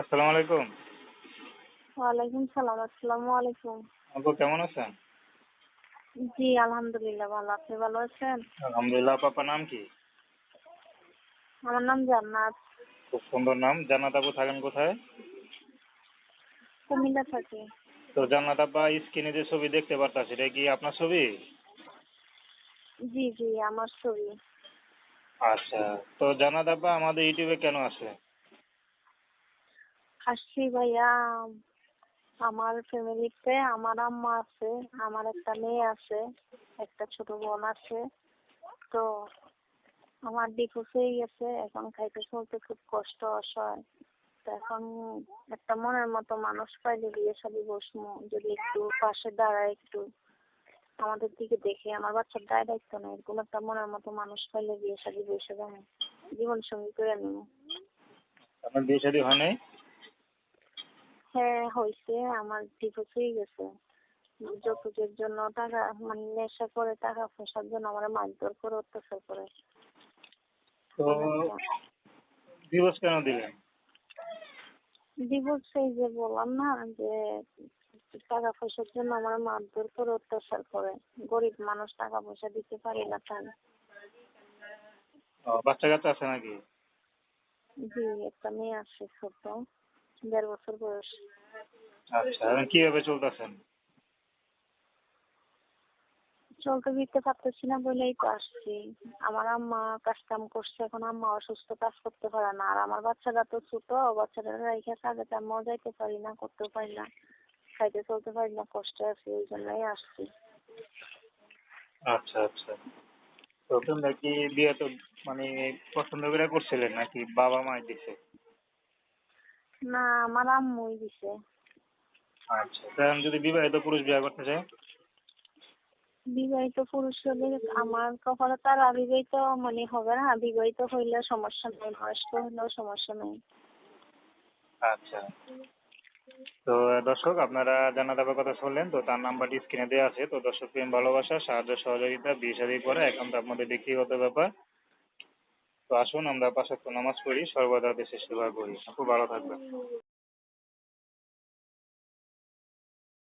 আসসালামু আলাইকুম। ওয়ালাইকুম সালাম আসসালামু আলাইকুম। আপু কেমন আছেন? জি আলহামদুলিল্লাহ ভালো। আপনি ভালো আছেন? আলহামদুলিল্লাহ নাম কি? আমার নাম জান্নাত। খুব সুন্দর নাম। জান্নাত আপু থাকেন কোথায়? কুমিল্লা থাকি। তো জান্নাত আপা স্ক্রিনে যে ছবি দেখতে পারতাছি এটা কি আপনার ছবি? জি জি আমার ছবি। আচ্ছা তো জান্নাত আপা আমাদের ইউটিউবে কেন আছে? আসছি ভাইয়া, আমার ফ্যামিলিতে আমার আম্মা আছে, আমার একটা মেয়ে আছে, একটা ছোট বোন আছে। তো আমার ডিভোর্স হয়ে গেছে, এখন খাইতে চলতে খুব কষ্ট, অসহায়। তো এখন একটা মনের মতো মানুষ পাইলে বিয়ে শাদি বসমু যদি একটু পাশে দাঁড়ায় একটু আমাদের দিকে দেখে। আমার বাচ্চার দায় দায়িত্ব নেই এরকম একটা মনের মতো মানুষ পাইলে বিয়ে শাদি বসে যাবে জীবন সঙ্গী করে নেব। আপনার বিয়ে হয় নাই? হ্যাঁ হয়েছে আমার ডিভোর্স হয়ে গেছে। যৌতুকের জন্য টাকা মানে নেশা করে টাকা পয়সার জন্য আমার মারধর করে অত্যাচার করে। তো ডিভোর্স কেন দিলেন? ডিভোর্স এই যে বললাম না যে টাকা পয়সার জন্য আমার মারধর করে অত্যাচার করে। গরিব মানুষ টাকা পয়সা দিতে পারি না তাই বাচ্চা কাচ্চা আছে নাকি? জি একটা মেয়ে আছে ছোট। দেড় বছর বয়স। আচ্ছা এখন কীভাবে চলতেছেন? চলতে ফিরতে পারতেছি না বলেই তো আসছি। আমার আম্মা কাজ কাম করছে এখন আম্মা অসুস্থ কাজ করতে পারে না। আর আমার বাচ্চাটা তো ছোট বাচ্চাটা রেখে কাজে কামও যাইতে পারি না করতেও পারি না। খাইতে চলতে পারি না কষ্টে আছি ওই জন্যই আসছি। আচ্ছা আচ্ছা। তো তোমরা কি বিয়ে তো মানে পছন্দ করে করছিলেন নাকি বাবা মা দিছে? না আমার আম্মুই দিছে। আচ্ছা তো এখন যদি বিবাহিত পুরুষ বিয়ে করতে চায়? বিবাহিত পুরুষ হলে আমার কখনো তার অবিবাহিত মানে হবে না বিবাহিত হইলে সমস্যা নেই বয়স্ক হইলেও সমস্যা নেই। আচ্ছা। তো দর্শক আপনারা জান্নাত আপার কথা শুনলেন তো তার নাম্বারটি স্ক্রিনে দেওয়া আছে। তো দর্শক প্রেম ভালোবাসা সাহায্য সহযোগিতা বিয়ে শাদী এখন একান্ত আপনাদের ব্যক্তিগত ব্যাপার। তো আসুন আমরা পাশাক্ত নামাজ পড়ি সর্বদা দেশের সেবা করি। আপু ভালো থাকবেন।